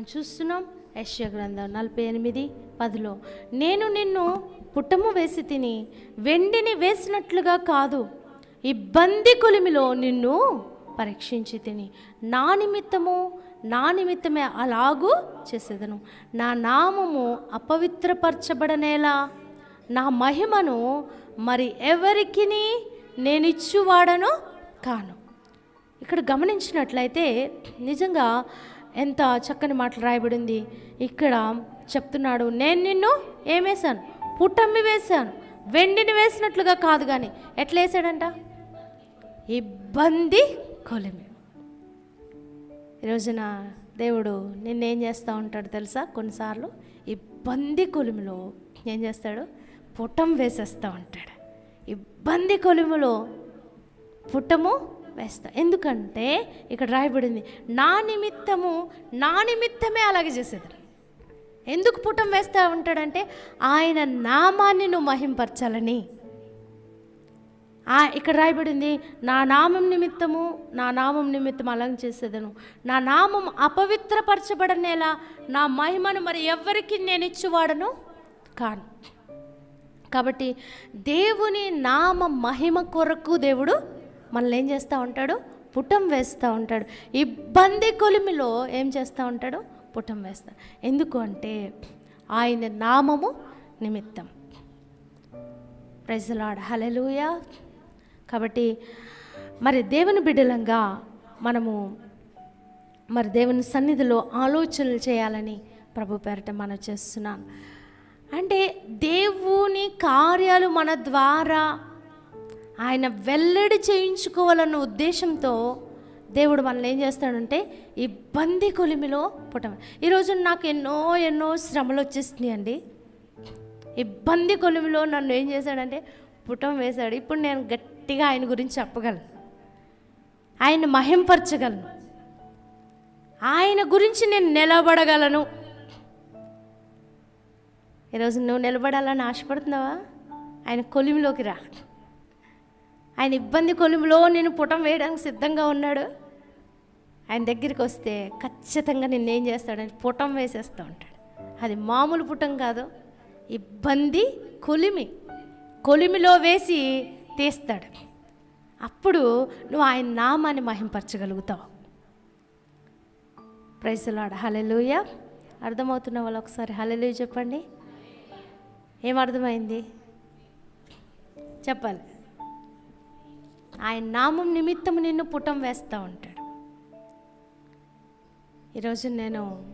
మనం చూస్తున్నాం. యశ్య గ్రంథం నలభై ఎనిమిది పదిలో నేను నిన్ను పుట్టము వేసి తిని వెండిని వేసినట్లుగా కాదు. ఇబ్బంది కొలిమిలో నిన్ను పరీక్షించి తిని. నా నిమిత్తము నా నిమిత్తమే అలాగూ చేసేదను. నా నామము అపవిత్రపరచబడనేలా. నా మహిమను మరి ఎవరికి నేనిచ్చువాడను కాను. ఇక్కడ గమనించినట్లయితే నిజంగా ఎంత చక్కని మాటలు రాయబడింది. ఇక్కడ చెప్తున్నాడు నేను నిన్ను ఏం వేశాను? పుట్టమ్మి వేశాను. వెండిని వేసినట్లుగా కాదు కానీ ఎట్లా వేసాడంట ఇబ్బంది కొలిమి. ఈ రోజున దేవుడు నిన్నేం చేస్తూ ఉంటాడు తెలుసా? కొన్నిసార్లు ఇబ్బంది కొలిమిలో ఏం చేస్తాడు? పుటం వేసేస్తూ ఉంటాడు. ఇబ్బంది కొలిమిలో పుట్టము వేస్తా. ఎందుకంటే ఇక్కడ రాయబడింది నా నిమిత్తము నా నిమిత్తమే అలాగే చేసేది. ఎందుకు పుటం వేస్తూ ఉంటాడంటే ఆయన నామాన్ని నువ్వు మహింపరచాలని. ఆ ఇక్కడ రాయబడింది నా నామం నిమిత్తము నా నామం నిమిత్తం అలం చేసేదను. నా నామం అపవిత్రపరచబడనేలా నా మహిమను మరి ఎవరికి నేను ఇచ్చువాడను కాను. కాబట్టి దేవుని నామ మహిమ కొరకు దేవుడు మనల్ని ఏం చేస్తూ ఉంటాడు? పుటం వేస్తూ ఉంటాడు. ఇబ్బంది కొలిమిలో ఏం చేస్తూ ఉంటాడు? పుటం వేస్తా ఎందుకు అంటే ఆయన నామము నిమిత్తం. ప్రైజలాడ్ హలెలూయా కాబట్టి మరి దేవుని బిడ్డలంగా మనము మరి దేవుని సన్నిధిలో ఆలోచనలు చేయాలని ప్రభు పేరట మనం చేస్తున్నాను అంటే దేవుని కార్యాలు మన ద్వారా ఆయన వెల్లడి చేయించుకోవాలన్న ఉద్దేశంతో దేవుడు మనల్ని ఏం చేస్తాడంటే ఇబ్బంది కొలిమిలో పుట్టం ఈరోజు నాకు ఎన్నో ఎన్నో శ్రమలు వచ్చేస్తున్నాయి అండి ఇబ్బంది కొలిమిలో నన్ను ఏం చేశాడంటే పుటం వేశాడు. ఇప్పుడు నేను గట్టిగా ఆయన గురించి చెప్పగలను. ఆయన మహింపరచగలను. ఆయన గురించి నేను నిలబడగలను. ఈరోజు నువ్వు నిలబడాలని ఆశపడుతున్నావా? ఆయన కొలిమిలోకి రా. ఆయన ఇబ్బంది కొలుములో నేను పుటం వేయడానికి సిద్ధంగా ఉన్నాడు. ఆయన దగ్గరికి వస్తే ఖచ్చితంగా నిన్నేం చేస్తాడని పుటం వేసేస్తూ ఉంటాడు. అది మామూలు పుటం కాదు ఇబ్బంది కొలిమి. కొలిమిలో వేసి తీస్తాడు. అప్పుడు నువ్వు ఆయన నామాన్ని మహింపరచగలుగుతావు. ప్రైజ్లాడ హలెలుయ అర్థమవుతున్న వాళ్ళు ఒకసారి హలెలుయ చెప్పండి. ఏం అర్థమైంది? చెప్పాలి. ఆయన నామం నిమిత్తం నిన్ను పుటం వేస్తూ ఉంటాడు. ఈరోజు నేను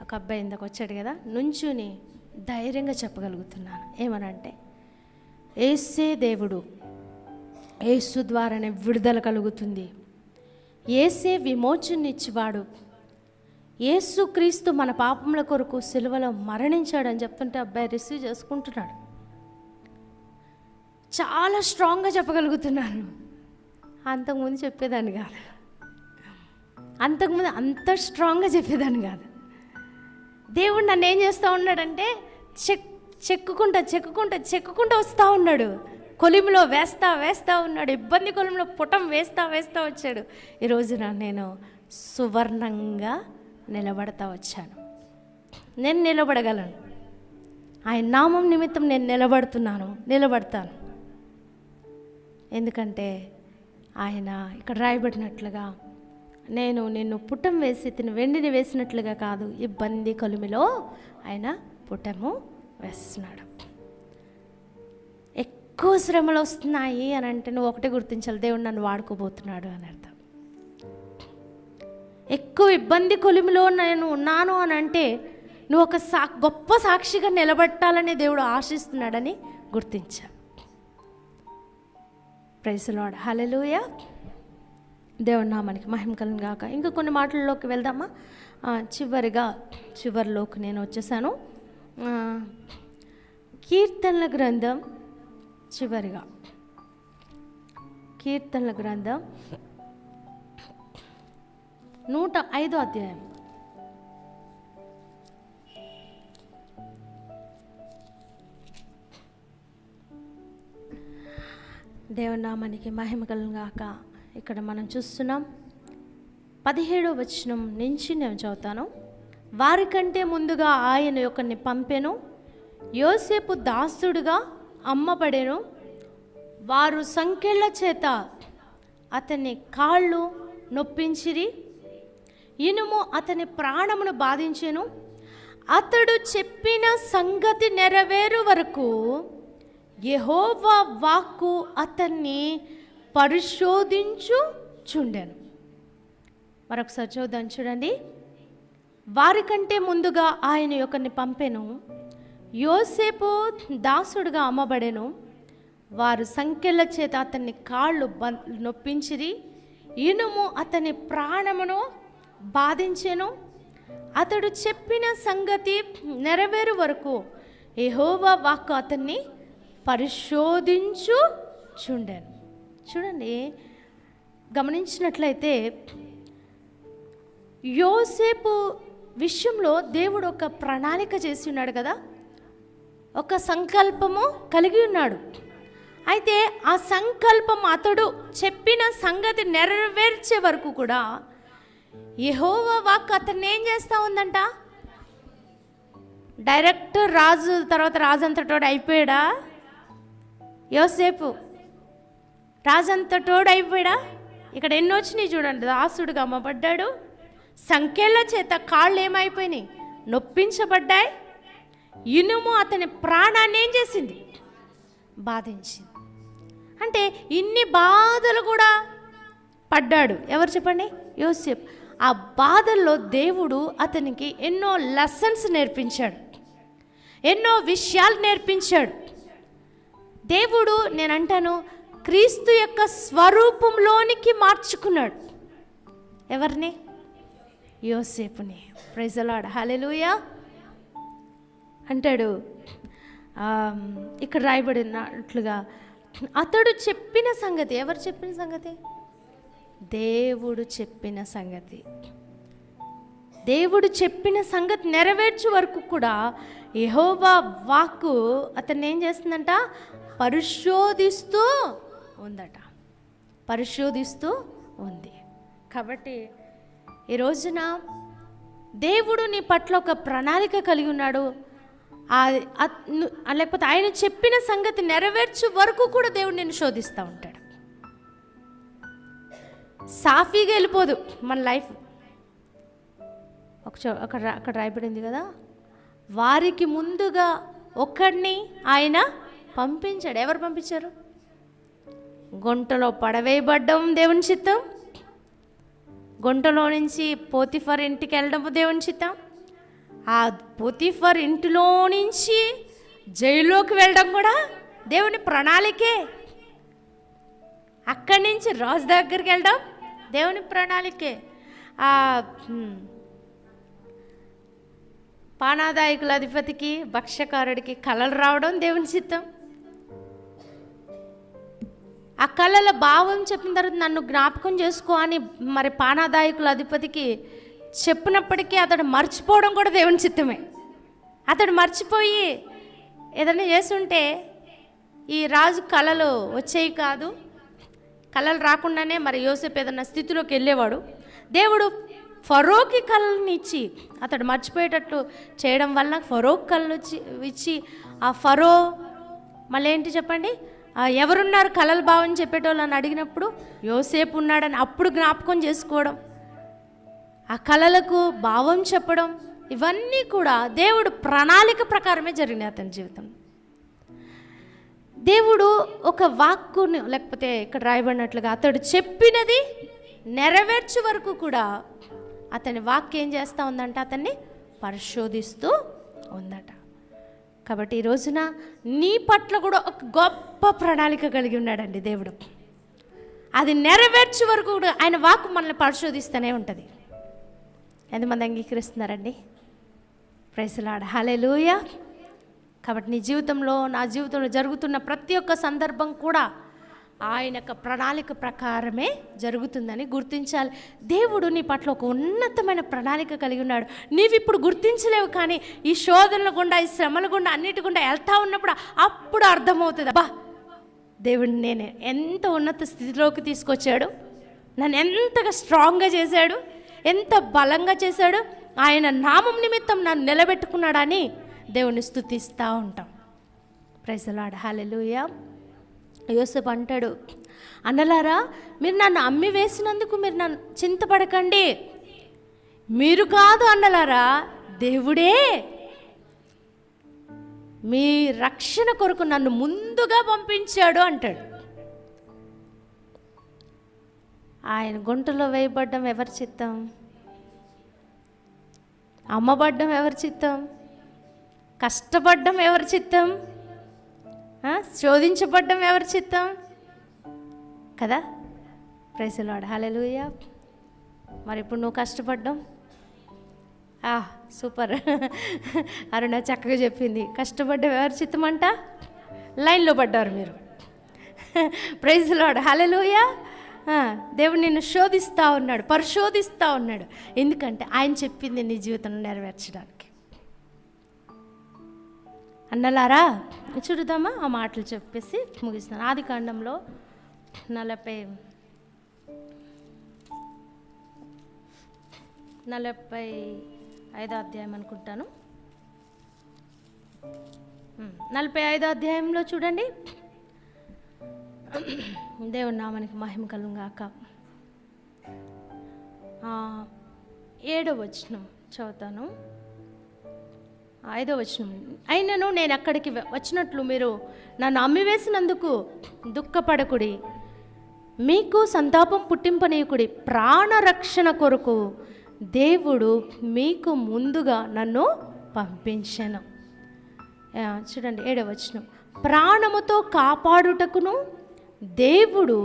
ఒక అబ్బాయి ఇందాక వచ్చాడు కదా నుంచుని ధైర్యంగా చెప్పగలుగుతున్నాను. ఏమనంటే ఏసే దేవుడు ఏసు ద్వారానే విడుదల కలుగుతుంది. ఏసే విమోచనిచ్చివాడు ఏసు క్రీస్తు మన పాపముల కొరకు సిలువలో మరణించాడని చెప్తుంటే అబ్బాయి రిసీవ్ చేసుకుంటున్నాడు. చాలా స్ట్రాంగ్గా చెప్పగలుగుతున్నాను. అంతకుముందు చెప్పేదాన్ని కాదు. అంతకుముందు అంత స్ట్రాంగ్గా చెప్పేదాన్ని కాదు. దేవుడు నన్ను ఏం చేస్తూ ఉన్నాడంటే చెక్ చెక్కుకుంటా చెక్కుకుంటా చెక్కుకుంటా వస్తూ ఉన్నాడు. కొలిమిలో వేస్తా వేస్తా ఉన్నాడు. ఇబ్బంది కొలిమిలో పుటం వేస్తా వేస్తా వచ్చాడు. ఈరోజున నేను సువర్ణంగా నిలబడతా వచ్చాను. నేను నిలబడగలను. ఆయన నామం నిమిత్తం నేను నిలబడుతున్నాను నిలబడతాను. ఎందుకంటే ఆయన ఇక్కడ రాయబడినట్లుగా నేను నిన్ను పుట్టం వేసి తిని వెండిని వేసినట్లుగా కాదు ఇబ్బంది కొలిమిలో ఆయన పుటము వేస్తున్నాడు. ఎక్కువ శ్రమలు వస్తున్నాయి అని అంటే నువ్వు ఒకటే గుర్తించాలి దేవుడు నన్ను వాడుకోబోతున్నాడు అని అర్థం. ఎక్కువ ఇబ్బంది కొలిమిలో నేను ఉన్నాను అని అంటే నువ్వు ఒక సా గొప్ప సాక్షిగా నిలబట్టాలని దేవుడు ఆశిస్తున్నాడని గుర్తించా. ప్రైస్లాడ్ హలెలుయ దేవుడి నామానికి మహిమ కలను గాక. ఇంకా కొన్ని మాటల్లోకి వెళ్దామా? చివరిగా చివరిలోకి నేను వచ్చేసాను. కీర్తనల గ్రంథం చివరిగా. కీర్తనల గ్రంథం నూట ఐదో అధ్యాయం. దేవనామానికి మహిమ కలుగాక ఇక్కడ మనం చూస్తున్నాం. పదిహేడో వచనం నుంచి నేను చదువుతాను. వారికంటే ముందుగా ఆయన యొక్కని పంపెను. యోసేపు దాసుడుగా అమ్మబడెను. వారు సంఖ్యల చేత అతని కాళ్ళు నొప్పించిరి. ఇనుము అతని ప్రాణమును బాధించెను. అతడు చెప్పిన సంగతి నెరవేరు వరకు యెహోవా వాక్కు అతన్ని పరిశోధించు చుండెను మరొకసారి చూద్దాం చూడండి. వారికంటే ముందుగా ఆయన యొక్కని పంపెను. యోసేపు దాసుడుగా అమ్మబడెను. వారు సంఖ్యల చేత అతన్ని కాళ్ళు బ నొప్పించిరి. ఇనుము అతని ప్రాణమును బాధించెను. అతడు చెప్పిన సంగతి నెరవేరు వరకు ఎహోవా వాక్కు అతన్ని పరిశోధించు చూడాను చూడండి గమనించినట్లయితే యోసేపు విషయంలో దేవుడు ఒక ప్రణాళిక చేసి ఉన్నాడు కదా? ఒక సంకల్పము కలిగి ఉన్నాడు. అయితే ఆ సంకల్పం అతడు చెప్పిన సంగతి నెరవేర్చే వరకు కూడా యహోవా వాక్ అతన్ని ఏం చేస్తూ ఉందంట? డైరెక్ట్ రాజు తర్వాత రాజు అంతటోడు అయిపోయాడా? యోసేపు రాజంత అంతటోడు అయిపోయాడా ఇక్కడ ఎన్ని వచ్చినాయి చూడండి. దాసుడుగా అమ్మబడ్డాడు. సంఖ్యల చేత కాళ్ళు ఏమైపోయినాయి నొప్పించబడ్డాయి. ఇనుము అతని ప్రాణాన్ని ఏం చేసింది? బాధించింది. అంటే ఇన్ని బాధలు కూడా పడ్డాడు. ఎవరు చెప్పండి? యోసేపు. ఆ బాధల్లో దేవుడు అతనికి ఎన్నో లెసన్స్ నేర్పించాడు. ఎన్నో విషయాలు నేర్పించాడు. దేవుడు నేను అంటాను క్రీస్తు యొక్క స్వరూపంలోనికి మార్చుకున్నాడు. ఎవరిని? యోసేపుని. ప్రైజలాడ్ హలెలుయా అంటాడు ఇక్కడ రాయబడినట్లుగా అతడు చెప్పిన సంగతి ఎవరు చెప్పిన సంగతి? దేవుడు చెప్పిన సంగతి. దేవుడు చెప్పిన సంగతి నెరవేర్చే వరకు కూడా యహోవా వాక్కు అతన్ని ఏం చేస్తుందంట? పరిశోధిస్తూ ఉందట. పరిశోధిస్తూ ఉంది. కాబట్టి ఈ రోజున దేవుడు నీ పట్ల ఒక ప్రణాళిక కలిగి ఉన్నాడు. లేకపోతే ఆయన చెప్పిన సంగతి నెరవేర్చు వరకు కూడా దేవుడు నిన్ను శోధిస్తూ ఉంటాడు. సాఫీగా వెళ్ళిపోదు మన లైఫ్. ఒక అక్కడ అక్కడ రాయబడింది కదా? వారికి ముందుగా ఒక్కడిని ఆయన పంపించాడు. ఎవరు పంపించారు? గుంటలో పడవేయబడ్డం దేవుని చిత్తం. గుంటలో నుంచి పోతిఫర్ ఇంటికి వెళ్ళడం దేవుని చిత్తం. ఆ పోతిఫర్ ఇంటిలో నుంచి జైల్లోకి వెళ్ళడం కూడా దేవుని ప్రణాళికే. అక్కడి నుంచి రాజు దగ్గరికి వెళ్ళడం దేవుని ప్రణాళికే. ఆ పానాదాయకుల అధిపతికి భక్ష్యకారుడికి కళలు రావడం దేవుని చిత్తం. ఆ కళల భావం చెప్పిన తర్వాత నన్ను జ్ఞాపకం చేసుకో అని మరి పానాదాయకుల అధిపతికి చెప్పినప్పటికీ అతడు మర్చిపోవడం కూడా దేవుని చిత్తమే. అతడు మర్చిపోయి ఏదైనా చేస్తుంటే ఈ రాజు కళలు వచ్చేవి కాదు. కళలు రాకుండానే మరి యోసేపు ఏదన్నా స్థితిలోకి వెళ్ళేవాడు. దేవుడు ఫరోకి కళని ఇచ్చి అతడు మర్చిపోయేటట్లు చేయడం వల్ల ఫరోక్ కళ్ళు ఇచ్చి ఇచ్చి ఆ ఫరో మళ్ళీ ఏంటి చెప్పండి? ఎవరున్నారు కళలు బావని అని అడిగినప్పుడు యోసేపు ఉన్నాడని అప్పుడు జ్ఞాపకం చేసుకోవడం ఆ కళలకు భావం చెప్పడం ఇవన్నీ కూడా దేవుడు ప్రణాళిక ప్రకారమే జరిగినాయి అతని జీవితం దేవుడు ఒక వాక్కుని లేకపోతే ఇక్కడ రాయబడినట్లుగా అతడు చెప్పినది నెరవేర్చే వరకు కూడా అతని వాక్ ఏం చేస్తూ ఉందంట అతన్ని పరిశోధిస్తూ ఉందట. కాబట్టి ఈ రోజున నీ పట్ల కూడా ఒక గొప్ప ప్రణాళిక కలిగి ఉన్నాడండి దేవుడు. అది నెరవేర్చే వరకు కూడా ఆయన వాక్కు మనల్ని పరిశోధిస్తూనే ఉంటుంది. ఎంతమంది అంగీకరిస్తున్నారండి? ప్రైసలాడ లూయ కాబట్టి నీ జీవితంలో నా జీవితంలో జరుగుతున్న ప్రతి ఒక్క సందర్భం కూడా ఆయన యొక్క ప్రణాళిక ప్రకారమే జరుగుతుందని గుర్తించాలి. దేవుడు నీ పట్ల ఒక ఉన్నతమైన ప్రణాళిక కలిగి ఉన్నాడు. నీవు ఇప్పుడు గుర్తించలేవు కానీ ఈ శోధనల గుండా ఈ శ్రమల గుండా అన్నిటి గుండా వెళ్తా ఉన్నప్పుడు అప్పుడు అర్థమవుతుంది. అబ్బా దేవుడిని నేను ఎంత ఉన్నత స్థితిలోకి తీసుకొచ్చాడు. నన్ను ఎంతగా స్ట్రాంగ్గా చేశాడు. ఎంత బలంగా చేశాడు. ఆయన నామం నిమిత్తం నన్ను నిలబెట్టుకున్నాడని దేవుని స్థుతిస్తూ ఉంటాం. ప్రైజలాడ హాలెలుయా యోసేపు అంటాడు అన్నలారా మీరు నన్ను అమ్మి వేసినందుకు మీరు నన్ను చింతపడకండి. మీరు కాదు అన్నలారా దేవుడే. మీ రక్షణ కొరకు నన్ను ముందుగా పంపించాడు అంటాడు. ఆయన గుంటలో వేయబడ్డం ఎవరి చిత్తం? అమ్మబడ్డం ఎవరి చిత్తం? కష్టపడ్డం ఎవరి చిత్తం? శోధించబడ్డం ఎవరి చిత్తం? కదా? ప్రైసలాడు హలెలుయ మరి ఇప్పుడు నువ్వు కష్టపడ్డం? ఆ, సూపర్. అరుణ చక్కగా చెప్పింది. కష్టపడ్డం ఎవరి చిత్తం అంట? లైన్లో పడ్డారు మీరు. ప్రైజ్ లాడ్ దేవుడు నిన్ను శోధిస్తూ ఉన్నాడు పరిశోధిస్తూ ఉన్నాడు. ఎందుకంటే ఆయన చెప్పింది నీ జీవితంలో నెరవేర్చడానికి. అన్నలారా చూడదామా ఆ మాటలు చెప్పేసి ముగిస్తాను ఆది కాండంలో నలభై నలభై ఐదో అధ్యాయం అనుకుంటాను. నలభై ఐదో అధ్యాయంలో చూడండి. దేవుని నామానికి మహిమ కలుగాక ఏడో వచనం చదువుతాను. ఐదో వచనం. అయినను నేను అక్కడికి వచ్చినట్లు మీరు నన్ను అమ్మివేసినందుకు దుఃఖపడకుడి. మీకు సంతాపం పుట్టింపనీయకుడి ప్రాణరక్షణ కొరకు దేవుడు మీకు ముందుగా నన్ను పంపించాను. చూడండి ఏడో వచనం. ప్రాణముతో కాపాడుటకును దేవుడు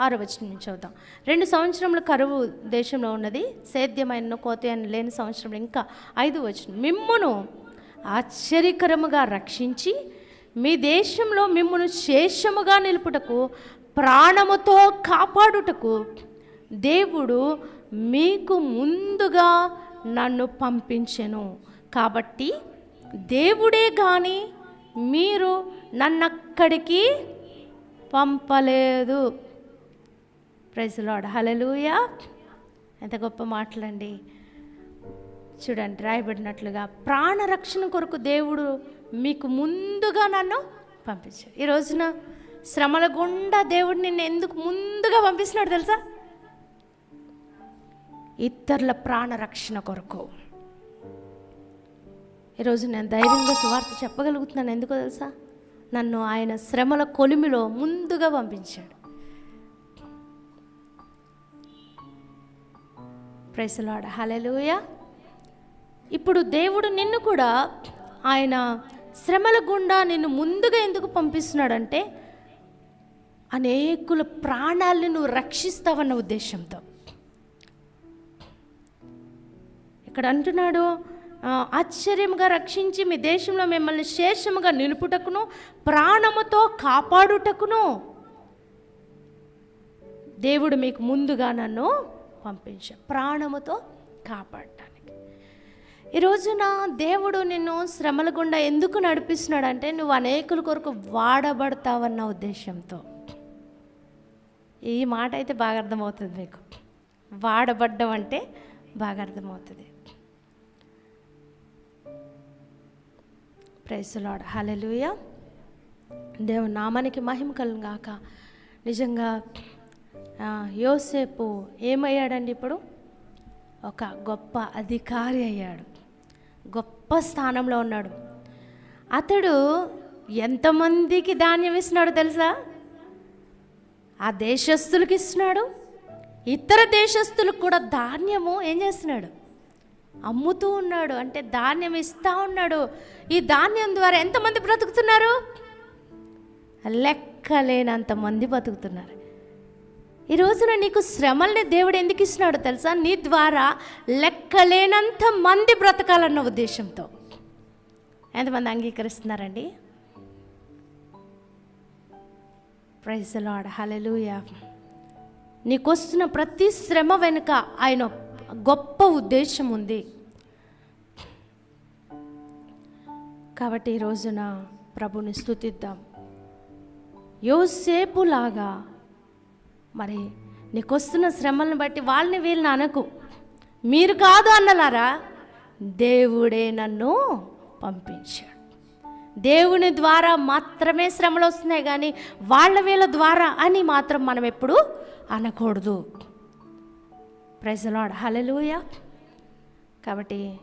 ఆరో వచనం నుంచి చదువుతాం రెండు సంవత్సరములు కరువు దేశంలో ఉన్నది సేద్యమైన కోత లేని సంవత్సరం ఇంకా ఐదు వచనం. మిమ్మును ఆశ్చర్యకరముగా రక్షించి మీ దేశంలో మిమ్మును శేషముగా నిలుపుటకు ప్రాణముతో కాపాడుటకు దేవుడు మీకు ముందుగా నన్ను పంపించెను. కాబట్టి దేవుడే కానీ మీరు నన్నక్కడికి పంపలేదు. ప్రైజ్ లాడ్ హలలుయా ఎంత గొప్ప మాటలండి. చూడండి రాయబడినట్లుగా ప్రాణరక్షణ కొరకు దేవుడు మీకు ముందుగా నన్ను పంపించాడు. ఈ రోజున శ్రమల గుండా దేవుడు నిన్ను ఎందుకు ముందుగా పంపిస్తున్నాడు తెలుసా? ఇతరుల ప్రాణరక్షణ కొరకు. ఈరోజు నేను ధైర్యంగా సువార్త చెప్పగలుగుతున్నాను. ఎందుకో తెలుసా? నన్ను ఆయన శ్రమల కొలిమిలో ముందుగా పంపించాడు. ప్రైసలాడ హలలుయ ఇప్పుడు దేవుడు నిన్ను కూడా ఆయన శ్రమల గుండా నిన్ను ముందుగా ఎందుకు పంపిస్తున్నాడంటే అనేకుల ప్రాణాలను నువ్వు రక్షిస్తావన్న ఉద్దేశంతో. ఇక్కడ అంటున్నాడు ఆశ్చర్యంగా ఆశ్చర్యముగా రక్షించి మీ దేశంలో మిమ్మల్ని శేషముగా నిలుపుటకును ప్రాణముతో కాపాడుటకును. దేవుడు మీకు ముందుగా నన్ను పంపించా ప్రాణముతో కాపాడటానికి. ఈ రోజున దేవుడు నిన్ను శ్రమల గుండా ఎందుకు నడిపిస్తున్నాడంటే నువ్వు అనేకుల కొరకు వాడబడతావన్న ఉద్దేశంతో. ఈ మాట అయితే బాగా అర్థమవుతుంది మీకు. వాడబడ్డం అంటే బాగా అర్థమవుతుంది. ప్రైసులాడ్ హలెలుయ దేవుని నామానికి మహిమ కలుగాక నిజంగా యోసేపు ఏమయ్యాడండి ఇప్పుడు? ఒక గొప్ప అధికారి అయ్యాడు. గొప్ప స్థానంలో ఉన్నాడు. అతడు ఎంతమందికి ధాన్యం ఇస్తున్నాడు తెలుసా? ఆ దేశస్తులకి ఇస్తున్నాడు. ఇతర దేశస్తులకు కూడా ధాన్యము ఏం చేస్తున్నాడు? అమ్ముతూ ఉన్నాడు. అంటే ధాన్యం ఇస్తూ ఉన్నాడు. ఈ ధాన్యం ద్వారా ఎంతమంది బ్రతుకుతున్నారు? లెక్కలేనంతమంది బతుకుతున్నారు ఈ రోజున నీకు శ్రమల్ని దేవుడు ఎందుకు ఇస్తున్నాడో తెలుసా? నీ ద్వారా లెక్కలేనంత మంది బ్రతకాలన్న ఉద్దేశంతో. ఎంతమంది అంగీకరిస్తున్నారండి? ప్రైజ్ లాడ్ హలెలుయా నీకు వస్తున్న ప్రతి శ్రమ వెనుక ఆయన గొప్ప ఉద్దేశం ఉంది. కాబట్టి ఈ రోజున ప్రభుని స్థుతిద్దాం యోసేపులాగా మరి నీకు వస్తున్న శ్రమలను బట్టి వాళ్ళని వీళ్ళని అనకు. మీరు కాదు అన్నలారా దేవుడే నన్ను పంపించాడు. దేవుని ద్వారా మాత్రమే శ్రమలు వస్తున్నాయి కానీ వాళ్ళ వీళ్ళ ద్వారా అని మాత్రం మనం ఎప్పుడు అనకూడదు. ప్రైజ్ లాడ్ కాబట్టి